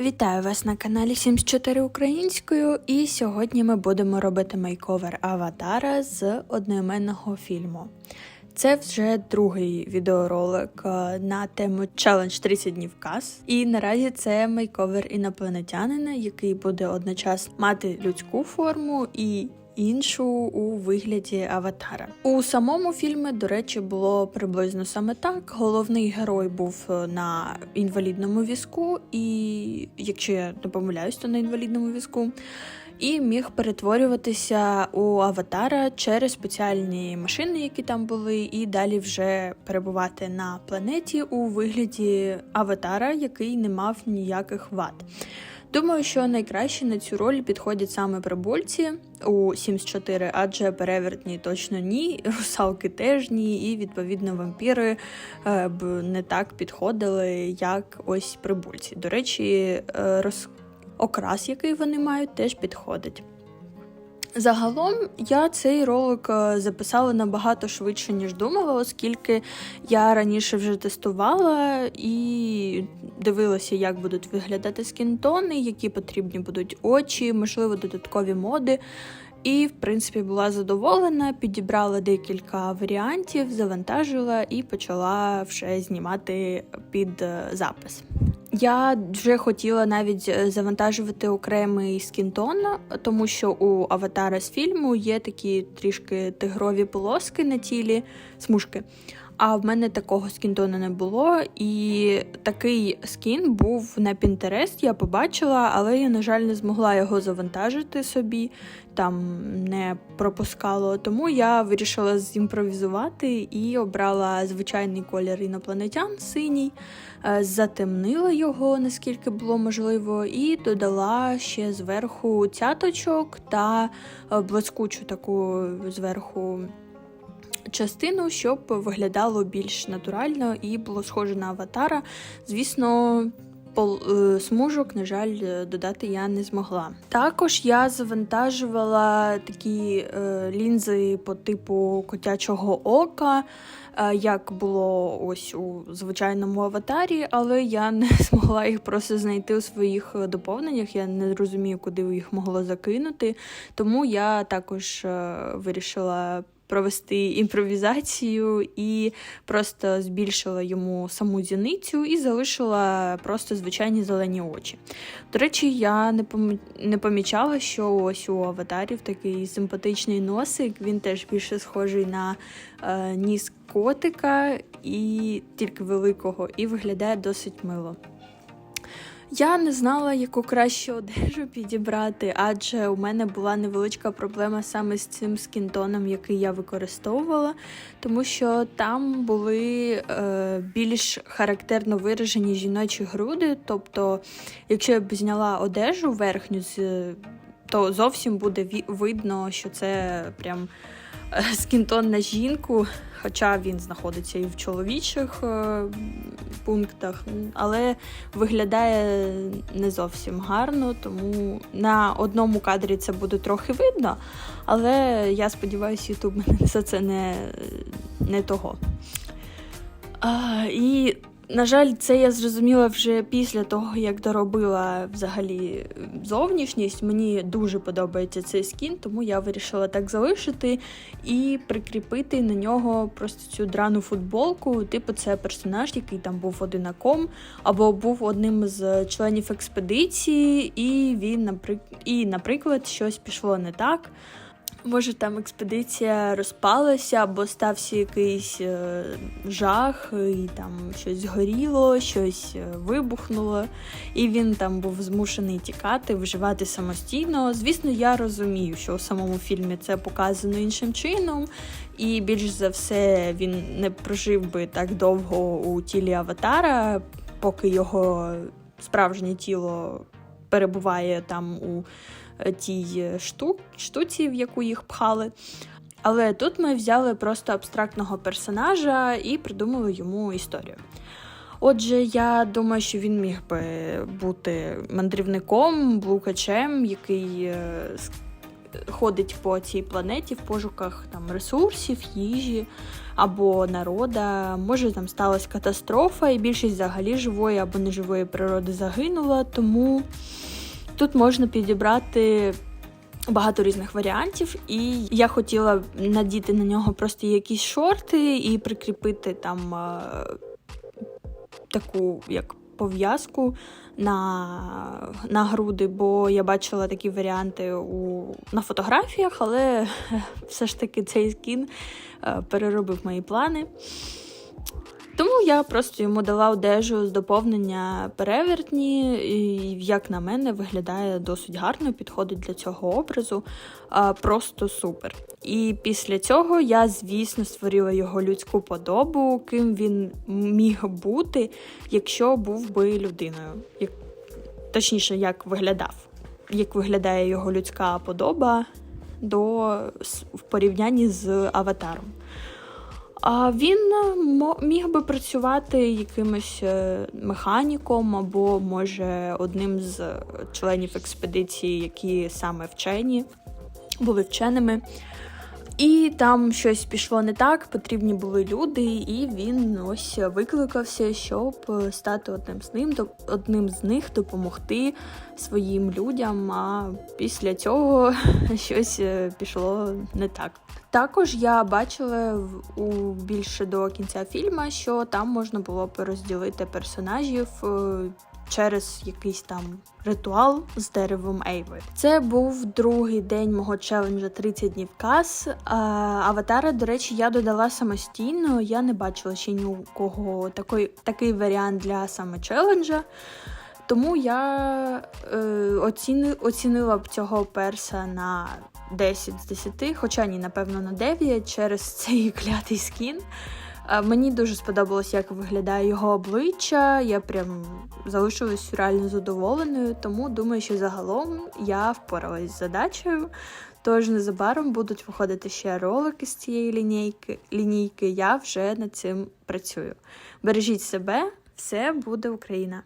Вітаю вас на каналі 74 українською, і сьогодні ми будемо робити мейковер аватара з одноіменного фільму. Це вже другий відеоролик е, на тему Challenge 30 днів каз. І наразі це мейковер інопланетянина, який буде одночасно мати людську форму і іншу у вигляді аватара. У самому фільмі, до речі, було приблизно саме так. Головний герой був е, на інвалідному візку, і якщо я не помиляюсь, то на інвалідному візку. І міг перетворюватися у аватара через спеціальні машини, які там були, і далі вже перебувати на планеті у вигляді аватара, який не мав ніяких вад. Думаю, що найкраще на цю роль підходять саме прибульці у Sims 4, адже перевертні точно ні, русалки теж ні, і відповідно вампіри е, б не так підходили, як ось прибульці. До речі, е, роз... окрас, який вони мають, теж підходить. Загалом я цей ролик е, записала набагато швидше, ніж думала, оскільки я раніше вже тестувала і дивилася, як будуть виглядати скінтони, які потрібні будуть очі, можливо, додаткові моди. І, в принципі, була задоволена, підібрала декілька варіантів, завантажила і почала вже знімати під е, запис. Я вже хотіла навіть е, завантажувати окремий скінтон, тому що у аватара з фільму є такі трішки тигрові полоски на тілі, смужки. А в мене такого скінтона не було. І такий скін був на Pinterest, я побачила, але я, на жаль, не змогла його завантажити собі, там не пропускало. Тому я вирішила зімпровізувати і обрала звичайний колір інопланетян синій, е, затемнила його, наскільки було можливо, і додала ще зверху цяточок та е, блискучу таку зверху частину, щоб виглядало більш натурально і було схоже на аватара. Звісно. Пол смужок, на жаль, додати я не змогла. Також я завантажувала такі е, лінзи по типу котячого ока, е, як було ось у звичайному аватарі, але я не змогла їх просто знайти у своїх доповненнях. Я не розумію, куди їх могло закинути. Тому я також е, вирішила провести імпровізацію і просто збільшила йому саму зіницю і залишила просто звичайні зелені очі. До речі, я не пом... помічала, що ось у аватарів такий симпатичний носик, він теж більше схожий на е, ніс котика і тільки великого, і виглядає досить мило. Я не знала, яку кращу одежу підібрати, адже у мене була невеличка проблема саме з цим скінтоном, який я використовувала, тому що там були е, більш характерно виражені жіночі груди. Тобто, якщо я б зняла одежу верхню, то зовсім буде видно, що це прям скінтон на жінку хоча він знаходиться і в чоловічих е, пунктах, але виглядає не зовсім гарно, тому на одному кадрі це буде трохи видно, але я сподіваюся, Ютуб за це не, не того. А, І на жаль, це я зрозуміла вже після того, як доробила взагалі зовнішність. Мені дуже подобається цей скін, тому я вирішила так залишити і прикріпити на нього просто цю драну футболку. Типу, це персонаж, який там був одинаком, або був одним з членів експедиції, і він, і, наприклад, щось пішло не так. Може, там експедиція розпалася, або стався якийсь е, жах, і там щось згоріло, щось е, вибухнуло, і він там був змушений тікати, виживати самостійно. Звісно, я розумію, що у самому фільмі це показано іншим чином, і більш за все він не прожив би так довго у тілі Аватара, поки його справжнє тіло перебуває там у тій штук, штуці, в яку їх пхали. Але тут ми взяли просто абстрактного персонажа і придумали йому історію. Отже, я думаю, що він міг би бути мандрівником, блукачем, який е, ходить по цій планеті в пошуках там ресурсів, їжі або народа. Може там сталася катастрофа, і більшість взагалі живої або неживої природи загинула. Тому тут можна підібрати багато різних варіантів, і я хотіла надіти на нього просто якісь шорти і прикріпити там е, таку як пов'язку на, на груди, бо я бачила такі варіанти у, на фотографіях, але все ж таки цей скін е, переробив мої плани. Я просто йому дала одежу з доповнення перевертні, і, як на мене, виглядає досить гарно, підходить для цього образу. А, Просто супер. І після цього я, звісно, створила його людську подобу, ким він міг бути, якщо був би людиною. Як, точніше, як виглядав, як виглядає його людська подоба до, в порівнянні з аватаром. А він е, міг би працювати якимось е, механіком або, може, одним з членів експедиції, які саме вчені, були вченими. І там щось пішло не так, потрібні були люди, і він ось викликався, щоб е, стати одним з ним, одним з них допомогти своїм людям. А після цього щось е, пішло не так. Також я бачила у більше до кінця фільму, що там можна було б розділити персонажів е, через якийсь там ритуал з деревом Ейви. Це був другий день мого челенджа 30 днів кас. Аватара, до речі, я додала самостійно. Я не бачила ще ні у кого такий, такий варіант для саме челенджа. Тому я е, оціни, оцінила б цього перса на 10 з 10, хоча ні, напевно, на 9 через цей клятий скін. Мені дуже сподобалось, як виглядає його обличчя. Я прям залишилась реально задоволеною, тому думаю, що загалом я впоралась з задачею. Тож незабаром будуть виходити ще ролики з цієї лінійки. лінійки. Я вже над цим працюю. Бережіть себе, все буде Україна!